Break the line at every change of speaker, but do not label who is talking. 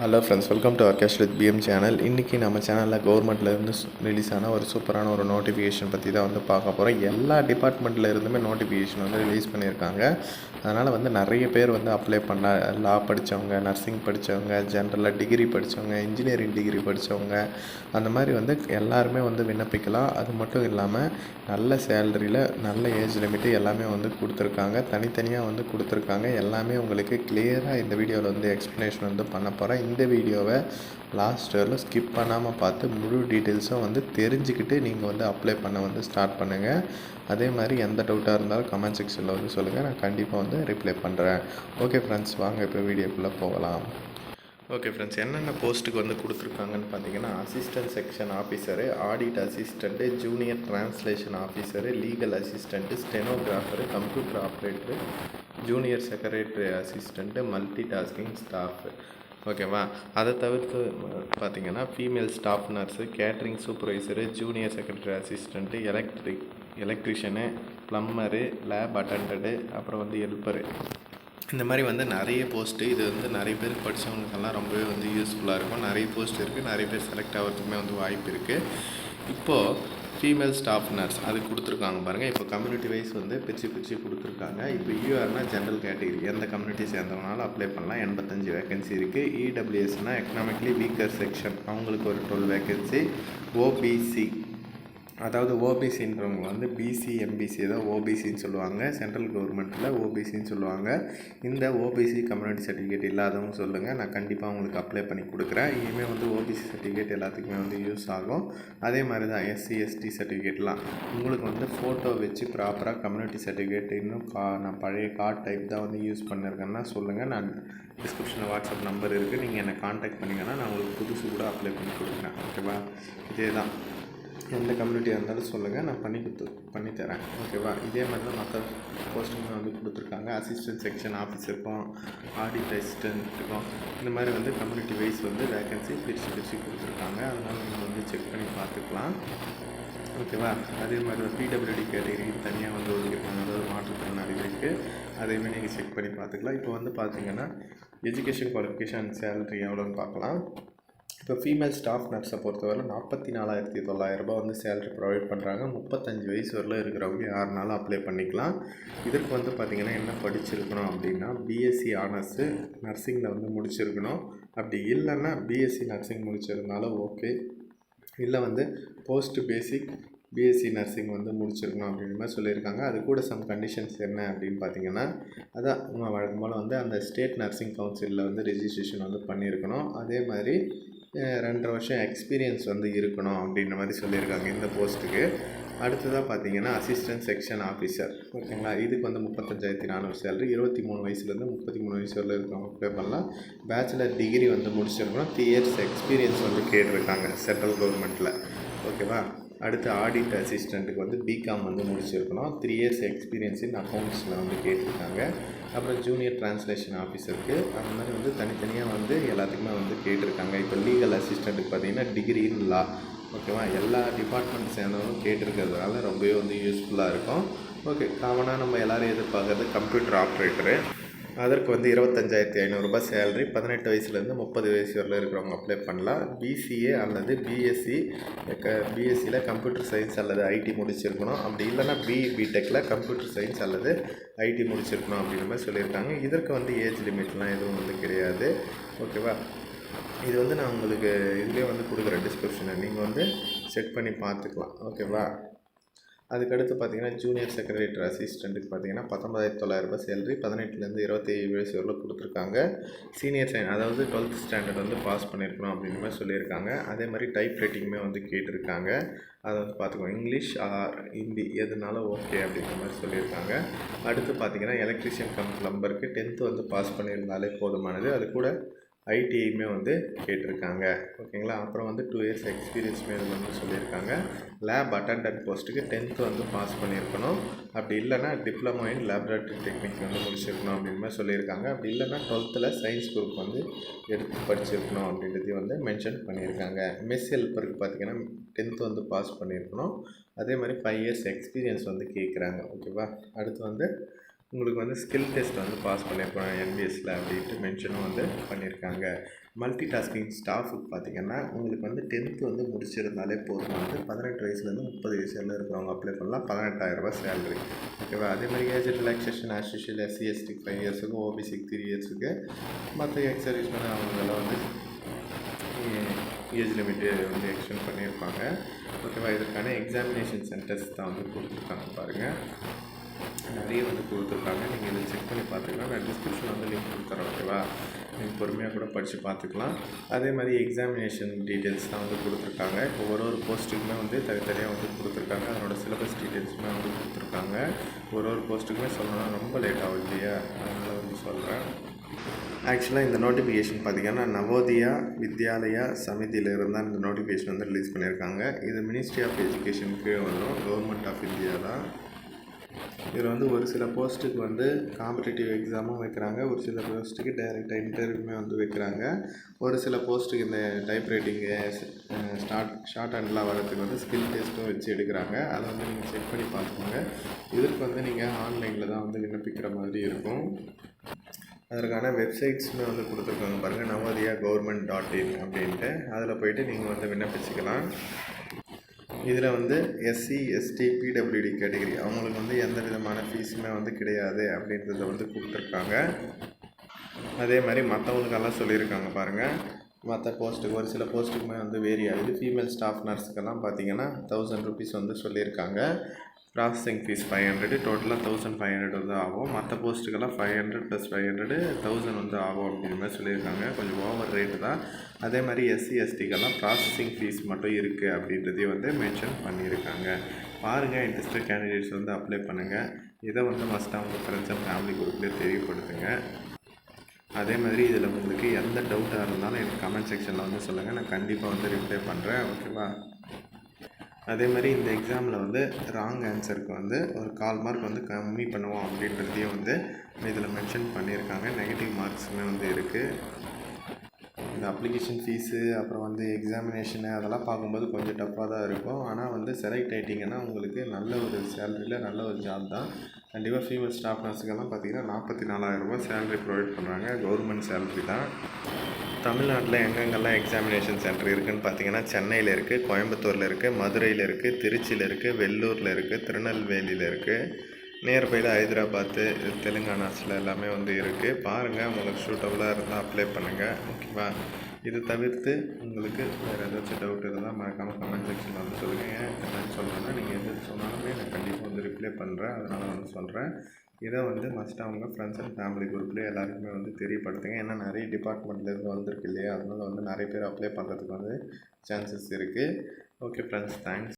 Hello friends welcome to ஆர்கெஸ்ட் with PM channel இன்றைக்கி நம்ம சேனலில் கவர்மெண்ட்லேருந்து ரிலீஸ் ஆன ஒரு சூப்பரான ஒரு நோட்டிஃபிகேஷன் பற்றி தான் வந்து பார்க்க போகிறோம் எல்லா டிபார்ட்மெண்ட்டில் இருந்துமே நோட்டிஃபிகேஷன் வந்து ரிலீஸ் பண்ணியிருக்காங்க. அதனால் வந்து நிறைய பேர் வந்து அப்ளை பண்ண லா படித்தவங்க நர்சிங் படித்தவங்க ஜென்ரலாக டிகிரி படித்தவங்க இன்ஜினியரிங் டிகிரி படித்தவங்க அந்த மாதிரி வந்து எல்லாருமே வந்து விண்ணப்பிக்கலாம். அது மட்டும் இல்லாமல் நல்ல சேலரியில் நல்ல ஏஜ் லிமிட்டு எல்லாமே வந்து கொடுத்துருக்காங்க. தனித்தனியாக வந்து கொடுத்துருக்காங்க. எல்லாமே உங்களுக்கு கிளியராக இந்த வீடியோவில் வந்து எக்ஸ்ப்ளனேஷன் வந்து பண்ண போகிறேன் இந்த வீடியோவை லாஸ்ட் வரலும் ஸ்கிப் பண்ணாமல் பார்த்து முழு டீட்டெயில்ஸும் வந்து தெரிஞ்சுக்கிட்டு நீங்கள் வந்து அப்ளை பண்ண வந்து ஸ்டார்ட் பண்ணுங்கள் அதே மாதிரி எந்த டவுட்டாக இருந்தாலும் கமெண்ட் செக்ஷனில் வந்து சொல்லுங்கள் நான் கண்டிப்பாக வந்து ரிப்ளை பண்ணுறேன் ஓகே ஃப்ரெண்ட்ஸ் வாங்க இப்போ வீடியோக்குள்ளே போகலாம். ஓகே ஃப்ரெண்ட்ஸ் என்னென்ன போஸ்ட்டுக்கு வந்து கொடுத்துருக்காங்கன்னு பார்த்தீங்கன்னா assistant section officer audit assistant junior translation officer legal assistant stenographer computer operator junior secretary assistant multi tasking staff ஓகேவா? அதை தவிர்த்து பார்த்தீங்கன்னா female staff nurse catering supervisor junior secretary assistant electric electrician plumber lab attendant அப்புறம் வந்து helper இந்த மாதிரி வந்து நிறைய போஸ்ட்டு இது வந்து நிறைய பேர் படித்தவங்களுக்கெல்லாம் ரொம்பவே வந்து யூஸ்ஃபுல்லாக இருக்கும். நிறைய போஸ்ட் இருக்குது நிறைய பேர் செலக்ட் ஆகிறதுக்குமே வந்து வாய்ப்பு இருக்குது இப்போது ஃபீமேல் ஸ்டாஃப் நர்ஸ் அது கொடுத்துருக்காங்க பாருங்கள் இப்போ கம்யூனிட்டி வைஸ் வந்து பிச்சு பிச்சு கொடுத்துருக்காங்க. இப்போ யூஆர்னா ஜென்ரல் கேட்டகரி எந்த கம்யூனிட்டி சேர்ந்தவனாலும் அப்ளை பண்ணலாம். எண்பத்தஞ்சு வேகன்சி இருக்குது இடபிள்யூஎஸ்னால் எக்கனாமிக்லி வீக்கர் செக்ஷன் அவங்களுக்கு ஒரு டுவெல் வேகன்சி ஓபிசி அதாவது ஓபிசின்றவங்க வந்து பிசி எம்பிசி தான் ஓபிசின்னு சொல்லுவாங்க. சென்ட்ரல் கவர்மெண்ட்டில் ஓபிசின்னு சொல்லுவாங்க. இந்த ஓபிசி கம்யூனிட்டி சர்டிஃபிகேட் இல்லாதவங்க சொல்லுங்கள் நான் கண்டிப்பாக உங்களுக்கு அப்ளை பண்ணி கொடுக்குறேன். இனிமேல் வந்து ஓபிசி சர்டிஃபிகேட் எல்லாத்துக்குமே வந்து யூஸ் ஆகும். அதே மாதிரி தான் எஸ்சி எஸ்டி சர்டிஃபிகேட்லாம் உங்களுக்கு வந்து ஃபோட்டோ வச்சு ப்ராப்பராக கம்யூனிட்டி சர்டிஃபிகேட் இன்னும் கா நான் பழைய கார்ட் டைப் தான் வந்து யூஸ் பண்ணியிருக்கேன்னா சொல்லுங்கள் நான் டிஸ்கிரிப்ஷனில் வாட்ஸ்அப் நம்பர் இருக்குது நீங்கள் என்னை காண்டாக்ட் பண்ணிங்கன்னா நான் உங்களுக்கு புதுசு கூட அப்ளை பண்ணி கொடுக்குறேன். ஓகேவா இதே தான் எந்த கம்யூனிட்டியாக இருந்தாலும் சொல்லுங்கள் நான் பண்ணி கொடுத்து பண்ணித்தரேன் ஓகேவா இதே மாதிரி தான் மற்ற போஸ்டிங் வந்து கொடுத்துருக்காங்க. அசிஸ்டன்ட் செக்ஷன் ஆஃபீஸ் இருக்கும். ஆடிட் அசிஸ்டன்ட் இருக்கும். இந்த மாதிரி வந்து கம்யூனிட்டி வைஸ் வந்து வேகன்சி பிரித்து பிரித்து கொடுத்துருக்காங்க. அதனால் நீங்கள் வந்து செக் பண்ணி பார்த்துக்கலாம். ஓகேவா அதே மாதிரி தான் பிடபிள்யூடி கேட்டகரி தனியாக வந்து ஒதுக்கிருக்காங்க அதாவது மாற்றுத்திறனாளிகளுக்கு அதையுமே நீங்கள் செக் பண்ணி பார்த்துக்கலாம். இப்போ வந்து பார்த்தீங்கன்னா எஜுகேஷன் குவாலிஃபிகேஷன் சேலரி எவ்வளோன்னு பார்க்கலாம். இப்போ ஃபீமேல் ஸ்டாஃப் நர்ஸை பொறுத்தவரை நாற்பத்தி நாலாயிரத்தி தொள்ளாயிரரூபா வந்து சேலரி ப்ரொவைட் பண்ணுறாங்க முப்பத்தஞ்சு வயசு வரல இருக்கிறவங்க யாருனாலும் அப்ளை பண்ணிக்கலாம். இதற்கு வந்து பார்த்திங்கன்னா என்ன படிச்சிருக்கணும் அப்படின்னா பிஎஸ்சி ஆனர்ஸு நர்சிங்கில் வந்து முடிச்சிருக்கணும். அப்படி இல்லைன்னா பிஎஸ்சி நர்சிங் முடிச்சிருந்தாலும் ஓகே இல்லை வந்து போஸ்ட் பேசிக் பிஎஸ்சி நர்சிங் வந்து முடிச்சிருக்கணும் அப்படின்ற மாதிரி சொல்லியிருக்காங்க. அது கூட சம் கண்டிஷன்ஸ் என்ன அப்படின்னு பார்த்தீங்கன்னா அதான் வழக்கம் போல் வந்து அந்த ஸ்டேட் நர்சிங் கவுன்சிலில் வந்து ரிஜிஸ்ட்ரேஷன் வந்து பண்ணியிருக்கணும். அதே மாதிரி ரெண்டரை வருஷம் எக்ஸ்பீரியன்ஸ் வந்து இருக்கணும் அப்படின்ற மாதிரி சொல்லியிருக்காங்க இந்த போஸ்ட்டுக்கு அடுத்ததாக பார்த்தீங்கன்னா அசிஸ்டன்ட் செக்ஷன் ஆஃபீஸர் ஓகேங்களா? இதுக்கு வந்து முப்பத்தஞ்சாயிரத்தி நானூறு சேலரி இருபத்தி மூணு வயசுலேருந்து முப்பத்தி மூணு வயசு வரல இருக்கவங்க அப்ளை பண்ணலாம். பேச்சுலர் டிகிரி வந்து முடிச்சிருக்கணும். த்ரீ இயர்ஸ் எக்ஸ்பீரியன்ஸ் வந்து கேட்டிருக்காங்க சென்ட்ரல் கவர்மெண்ட்டில் ஓகேவா? அடுத்து ஆடிட் அசிஸ்டண்ட்டுக்கு வந்து பிகாம் வந்து முடிச்சிருக்கணும். த்ரீ இயர்ஸ் எக்ஸ்பீரியன்ஸ் இன் அக்கௌண்ட்ஸில் வந்து கேட்டிருக்காங்க. அப்புறம் ஜூனியர் டிரான்ஸ்லேஷன் ஆஃபீஸருக்கு அந்த மாதிரி வந்து தனித்தனியாக வந்து எல்லாத்துக்குமே வந்து கேட்டிருக்காங்க. இப்போ லீகல் அசிஸ்டண்ட்டுக்கு பார்த்தீங்கன்னா டிகிரி இன் லா ஓகேவா? எல்லா டிபார்ட்மெண்ட் சேர்ந்தவங்களும் கேட்டிருக்கிறதுனால ரொம்பவே வந்து யூஸ்ஃபுல்லாக இருக்கும். ஓகே காமனாக நம்ம எல்லோரும் எதிர்பார்க்குறது கம்ப்யூட்டர் ஆப்ரேட்டரு அதற்கு வந்து இருபத்தஞ்சாயிரத்தி ஐநூறுரூபா சேலரி பதினெட்டு வயசுலேருந்து முப்பது வயசு வரல இருக்கிறவங்க அப்ளை பண்ணலாம். பிசிஏ அல்லது பிஎஸ்சி க பிஎஸ்சியில் கம்ப்யூட்டர் சயின்ஸ் அல்லது ஐடி முடிச்சிருக்கணும். அப்படி இல்லைன்னா பிஇ பிடெக்கில் கம்ப்யூட்டர் சயின்ஸ் அல்லது ஐடி முடிச்சிருக்கணும் அப்படின்ற மாதிரி சொல்லியிருக்காங்க. இதற்கு வந்து ஏஜ் லிமிட்லாம் எதுவும் வந்து கிடையாது. ஓகேவா? இது வந்து நான் உங்களுக்கு இதுலேயே வந்து கொடுக்குறேன் டிஸ்கிரிப்ஷனை நீங்கள் வந்து செக் பண்ணி பார்த்துக்கலாம். ஓகேவா அதுக்கடுத்து பார்த்தீங்கன்னா ஜூனியர் செக்ரட்டரி அசிஸ்டண்ட்டுக்கு பார்த்தீங்கன்னா பத்தொம்பதாயிரத்தி தொள்ளாயிரரூபா சேலரி பதினெட்டுலேருந்து இருபத்தி ஏழு வயசு வரலும் கொடுத்துருக்காங்க. சீனியர் சைன் அதாவது டுவெல்த் ஸ்டாண்டர்ட் வந்து பாஸ் பண்ணியிருக்கணும் அப்படின்ற மாதிரி சொல்லியிருக்காங்க. அதே மாதிரி டைப் ரைட்டிங்குமே வந்து கேட்டிருக்காங்க. அதை வந்து பார்த்துக்கோங்க. இங்கிலீஷ் ஆர் ஹிந்தி எதுனாலும் ஓகே அப்படின்ற மாதிரி சொல்லியிருக்காங்க. அடுத்து பார்த்தீங்கன்னா எலக்ட்ரிஷியன் கம் ப்ளம்பருக்கு டென்த்து வந்து பாஸ் பண்ணியிருந்தாலே போதுமானது. அது கூட ஐடிஐயுமே வந்து கேட்டிருக்காங்க. ஓகேங்களா? அப்புறம் வந்து டூ இயர்ஸ் எக்ஸ்பீரியன்ஸுமே இது வந்து சொல்லியிருக்காங்க. லேப் அட்டண்டன்ட் போஸ்ட்டுக்கு டென்த்து வந்து பாஸ் பண்ணியிருக்கணும். அப்படி இல்லைன்னா டிப்ளமோ இன் லேப்ரேட்டரி டெக்னிக் வந்து முடிச்சிருக்கணும் அப்படின்ற மாதிரி சொல்லியிருக்காங்க. அப்படி இல்லைன்னா டுவெல்த்தில் சயின்ஸ் குரூப் வந்து எடுத்து படிச்சிருக்கணும் அப்படின்றதையும் வந்து மென்ஷன் பண்ணியிருக்காங்க. மெஸ் ஹெல்ப்பருக்கு பார்த்தீங்கன்னா டென்த்து வந்து பாஸ் பண்ணியிருக்கணும். அதே மாதிரி ஃபைவ் இயர்ஸ் எக்ஸ்பீரியன்ஸ் வந்து கேட்குறாங்க. ஓகேவா? அடுத்து வந்து உங்களுக்கு வந்து ஸ்கில் டெஸ்ட் வந்து பாஸ் பண்ணியிருக்கோம் என்பிஎஸ்சில் அப்படின்ட்டு மென்ஷனும் வந்து பண்ணியிருக்காங்க. மல்டி டாஸ்கிங் ஸ்டாஃபுக்கு பார்த்தீங்கன்னா உங்களுக்கு வந்து டென்த்து வந்து முடிச்சிருந்தாலே போதும். வந்து பதினெட்டு வயசுலேருந்து முப்பது வயசுல இருக்கிறவங்க அப்ளை பண்ணலாம். பதினெட்டாயிரரூபா சேலரி ஓகேவா அதே மாதிரி age relaxation as usual SC ST five இயர்ஸுக்கு ஓபிசிக்கு த்ரீ இயர்ஸுக்கு மற்ற எக்ஸ் பண்ண அவங்களாம் வந்து ஏஜ் லிமிட்டு வந்து எக்ஸ்டெண்ட் பண்ணியிருப்பாங்க. ஓகேவா இதற்கான எக்ஸாமினேஷன் சென்டர்ஸ் தான் வந்து கொடுத்துருக்காங்க பாருங்கள் நிறைய வந்து கொடுத்துருக்காங்க. நீங்கள் இதை செக் பண்ணி பார்த்துக்கலாம். நான் டிஸ்கிரிப்ஷன் வந்து லிங்க் கொடுத்துறேன் ஓகேவா நீங்கள் பொறுமையாக கூட படித்து பார்த்துக்கலாம். அதே மாதிரி எக்ஸாமினேஷன் டீட்டெயில்ஸ் தான் வந்து கொடுத்துருக்காங்க. இப்போ ஒரு ஒரு போஸ்ட்டுக்குமே வந்து தனித்தனியாக வந்து கொடுத்துருக்காங்க. அதனோட சிலபஸ் டீட்டெயில்ஸுமே வந்து கொடுத்துருக்காங்க. ஒரு ஒரு போஸ்ட்டுக்குமே சொல்லணும்னா ரொம்ப லேட் ஆகும் இல்லையா? அதனால் வந்து சொல்கிறேன் ஆக்சுவலாக இந்த நோட்டிஃபிகேஷன் பார்த்திங்கன்னா நவோதயா வித்யாலயா சமிதியிலிருந்து தான் இந்த நோட்டிஃபிகேஷன் வந்து ரிலீஸ் பண்ணியிருக்காங்க. இது மினிஸ்ட்ரி ஆஃப் எஜுகேஷனுக்கு கீழே வரும் கவர்மெண்ட் ஆஃப் இந்தியா தான். இதில் வந்து ஒரு சில போஸ்ட்டுக்கு வந்து காம்படிட்டிவ் எக்ஸாமும் வைக்கிறாங்க. ஒரு சில போஸ்ட்டுக்கு டைரெக்டாக இன்டர்வியூமே வந்து வைக்கிறாங்க. ஒரு சில போஸ்ட்டுக்கு இந்த டைப் ரைட்டிங்கு ஸ்டார்ட் ஷார்ட் ஹேண்ட்லாம் வரதுக்கு வந்து ஸ்கில் டெஸ்ட்டும் வச்சு எடுக்கிறாங்க. அதை வந்து நீங்கள் செக் பண்ணி பார்த்துக்கோங்க. இதற்கு வந்து நீங்கள் ஆன்லைனில் தான் வந்து விண்ணப்பிக்கிற மாதிரி இருக்கும். அதற்கான வெப்சைட்ஸுமே வந்து கொடுத்துருக்காங்க பாருங்கள் நவோதியா கவர்மெண்ட் டாட் இன் அப்படின்ட்டு. அதில் போயிட்டு நீங்கள் வந்து விண்ணப்பிச்சுக்கலாம். இதில் வந்து எஸ்சி எஸ்டி பிடபிள்யூடி கேட்டகரி அவங்களுக்கு வந்து எந்த விதமான ஃபீஸுமே வந்து கிடையாது அப்படின்றத வந்து கொடுத்துருக்காங்க. அதே மாதிரி மற்றவங்களுக்கெல்லாம் சொல்லியிருக்காங்க பாருங்கள் மற்ற போஸ்ட்டுக்கு ஒரு சில போஸ்ட்டுக்குமே வந்து வேரி ஆகுது. ஃபீமேல் ஸ்டாஃப் நர்ஸுக்கெல்லாம் பார்த்தீங்கன்னா தௌசண்ட் ருபீஸ் வந்து சொல்லியிருக்காங்க. ப்ராசஸிங் ஃபீஸ் ஃபைவ் ஹண்ட்ரடு டோட்டலாக தௌசண்ட் ஃபைவ் ஹண்ட்ரட் வந்து ஆகும். மற்ற போஸ்ட்டுக்கெல்லாம் five hundred plus five hundred thousand வந்து ஆகும் அப்படிங்கிற மாதிரி சொல்லியிருக்காங்க. கொஞ்சம் ஓவர் ரேட்டு தான். அதே மாதிரி எஸ்சி எஸ்டிக்கெல்லாம் ப்ராசஸிங் ஃபீஸ் மட்டும் இருக்குது அப்படின்றதையும் வந்து மென்ஷன் பண்ணியிருக்காங்க. பாருங்கள் இன்ட்ரெஸ்டட் கேண்டிடேட்ஸ் வந்து அப்ளை பண்ணுங்கள் இதை வந்து மஸ்ட்டாக உங்கள் ஃப்ரெண்ட்ஸ் அண்ட் ஃபேமிலி குரூப்லேயே தெரியப்படுத்துங்க. அதே மாதிரி இதில் உங்களுக்கு எந்த டவுட்டாக இருந்தாலும் எனக்கு கமெண்ட் செக்ஷனில் வந்து சொல்லுங்கள் நான் கண்டிப்பாக வந்து ரிப்ளை பண்ணுறேன் ஓகேவா அதே மாதிரி இந்த எக்ஸாமில் வந்து ராங் ஆன்சருக்கு வந்து ஒரு கால் மார்க் வந்து கம்மி பண்ணுவோம் அப்படின்றதையும் வந்து இதில் மென்ஷன் பண்ணியிருக்காங்க. நெகட்டிவ் மார்க்ஸுமே வந்து இருக்குது இந்த அப்ளிகேஷன் ஃபீஸு அப்புறம் வந்து எக்ஸாமினேஷனு அதெல்லாம் பார்க்கும்போது கொஞ்சம் டஃப்பாக தான் இருக்கும். ஆனால் வந்து செலக்ட் ஆகிட்டிங்கன்னா உங்களுக்கு நல்ல ஒரு சேலரியில் நல்ல ஒரு ஜாப் தான். கண்டிப்பாக ஃபீமேல் ஸ்டாஃப் நர்ஸுக்கெல்லாம் பார்த்தீங்கன்னா நாற்பத்தி நாலாயிரரூபா சேலரி ப்ரொவைட் பண்ணுறாங்க கவர்மெண்ட் சேலரி தான். தமிழ்நாட்டில் எங்கெங்கெல்லாம் எக்ஸாமினேஷன் சென்டர் இருக்குதுன்னு பார்த்தீங்கன்னா சென்னையில் இருக்குது கோயம்புத்தூரில் இருக்குது மதுரையில் இருக்குது திருச்சியில் இருக்குது வெள்ளூரில் இருக்குது திருநெல்வேலியில் இருக்குது நியர்பையில் ஹைதராபாத்து தெலுங்கானாஸில் எல்லாமே வந்து இருக்குது பாருங்கள் உங்களுக்கு சூட்டபுளாக இருந்தால் அப்ளை பண்ணுங்கள் ஓகேவா இது தவிர்த்து உங்களுக்கு வேறு ஏதாச்சும் டவுட் இருந்தால் மறக்காமல் கமெண்ட் செக்ஷனில் வந்து சொல்லுங்கள் ஏன் என்னன்னு சொல்கிறேன்னா நீங்கள் எது சொன்னாலுமே நான் கண்டிப்பாக வந்து ரிப்ளை பண்ணுறேன் அதனால் வந்து சொல்கிறேன் இதை வந்து மஸ்ட்டாக அவங்க ஃப்ரெண்ட்ஸ் அண்ட் ஃபேமிலி குரூப்லேயே எல்லாருக்குமே வந்து தெரியப்படுத்துங்க. ஏன்னா நிறைய டிபார்ட்மெண்ட்லேருந்து வந்திருக்கு இல்லையா? அதனால் வந்து நிறைய பேர் அப்ளை பண்ணுறதுக்கு வந்து சான்சஸ் இருக்குது ஓகே ஃப்ரெண்ட்ஸ் தேங்க்ஸ்